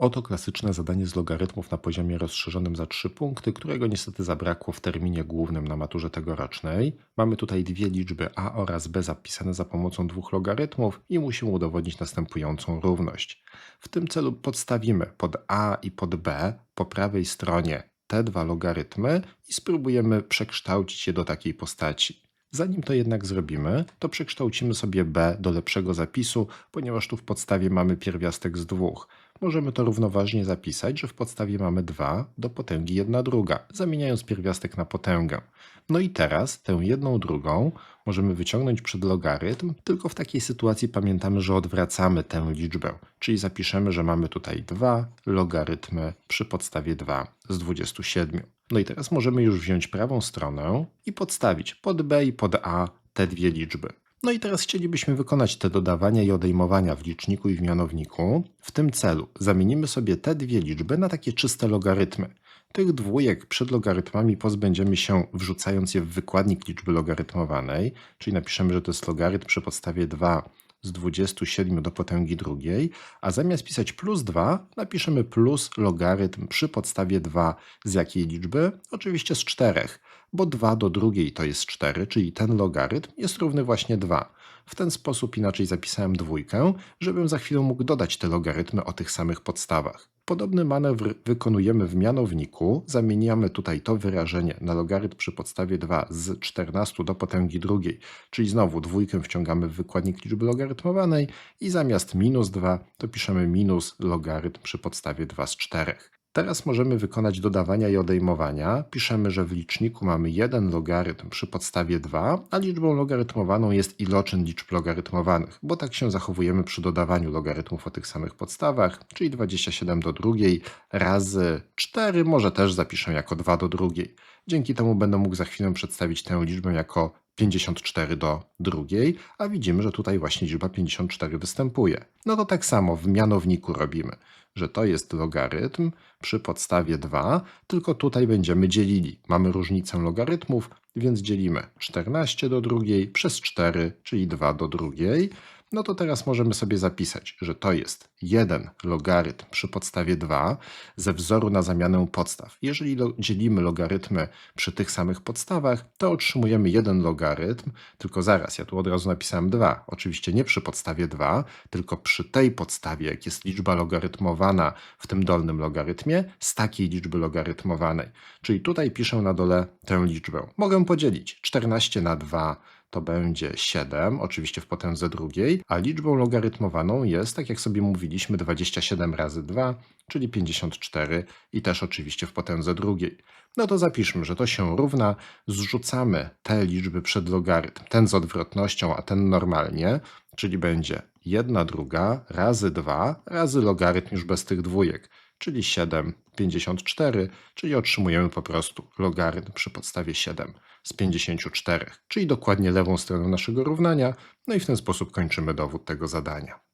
Oto klasyczne zadanie z logarytmów na poziomie rozszerzonym za 3 punkty, którego niestety zabrakło w terminie głównym na maturze tegorocznej. Mamy tutaj dwie liczby a oraz b zapisane za pomocą dwóch logarytmów i musimy udowodnić następującą równość. W tym celu podstawimy pod a i pod b po prawej stronie te dwa logarytmy i spróbujemy przekształcić je do takiej postaci. Zanim to jednak zrobimy, to przekształcimy sobie b do lepszego zapisu, ponieważ tu w podstawie mamy pierwiastek z dwóch. Możemy to równoważnie zapisać, że w podstawie mamy 2 do potęgi 1 druga, zamieniając pierwiastek na potęgę. No i teraz tę jedną drugą możemy wyciągnąć przed logarytm, tylko w takiej sytuacji pamiętamy, że odwracamy tę liczbę, czyli zapiszemy, że mamy tutaj 2 logarytmy przy podstawie 2 z 27. No i teraz możemy już wziąć prawą stronę i podstawić pod b i pod a te dwie liczby. No i teraz chcielibyśmy wykonać te dodawania i odejmowania w liczniku i w mianowniku. W tym celu zamienimy sobie te dwie liczby na takie czyste logarytmy. Tych dwójek przed logarytmami pozbędziemy się wrzucając je w wykładnik liczby logarytmowanej, czyli napiszemy, że to jest logarytm przy podstawie 2 z 27 do potęgi drugiej, a zamiast pisać plus 2 napiszemy plus logarytm przy podstawie 2 z jakiej liczby? Oczywiście z 4, bo 2 do drugiej to jest 4, czyli ten logarytm jest równy właśnie 2. W ten sposób inaczej zapisałem dwójkę, żebym za chwilę mógł dodać te logarytmy o tych samych podstawach. Podobny manewr wykonujemy w mianowniku. Zamieniamy tutaj to wyrażenie na logarytm przy podstawie 2 z 14 do potęgi drugiej, czyli znowu dwójkę wciągamy w wykładnik liczby logarytmowanej i zamiast minus 2 to piszemy minus logarytm przy podstawie 2 z 4. Teraz możemy wykonać dodawania i odejmowania. Piszemy, że w liczniku mamy jeden logarytm przy podstawie 2, a liczbą logarytmowaną jest iloczyn liczb logarytmowanych, bo tak się zachowujemy przy dodawaniu logarytmów o tych samych podstawach, czyli 27 do drugiej razy 4 może też zapiszę jako 2 do drugiej. Dzięki temu będę mógł za chwilę przedstawić tę liczbę jako 54 do drugiej, a widzimy, że tutaj właśnie liczba 54 występuje. No to tak samo w mianowniku robimy, że to jest logarytm przy podstawie 2, tylko tutaj będziemy dzielili. Mamy różnicę logarytmów, więc dzielimy 14 do drugiej przez 4, czyli 2 do drugiej. No to teraz możemy sobie zapisać, że to jest jeden logarytm przy podstawie 2 ze wzoru na zamianę podstaw. Jeżeli dzielimy logarytmy przy tych samych podstawach, to otrzymujemy jeden logarytm, tylko zaraz, ja tu od razu napisałem 2. Oczywiście nie przy podstawie 2, tylko przy tej podstawie, jak jest liczba logarytmowana w tym dolnym logarytmie, z takiej liczby logarytmowanej. Czyli tutaj piszę na dole tę liczbę. Mogę podzielić 14 na 2 to będzie 7, oczywiście w potędze drugiej, a liczbą logarytmowaną jest, tak jak sobie mówiliśmy, 27 razy 2, czyli 54 i też oczywiście w potędze drugiej. No to zapiszmy, że to się równa, zrzucamy te liczby przed logarytm, ten z odwrotnością, a ten normalnie, czyli będzie 1 druga razy 2 razy logarytm już bez tych dwójek, czyli 7, 54, czyli otrzymujemy po prostu logarytm przy podstawie 7 z 54, czyli dokładnie lewą stroną naszego równania, no i w ten sposób kończymy dowód tego zadania.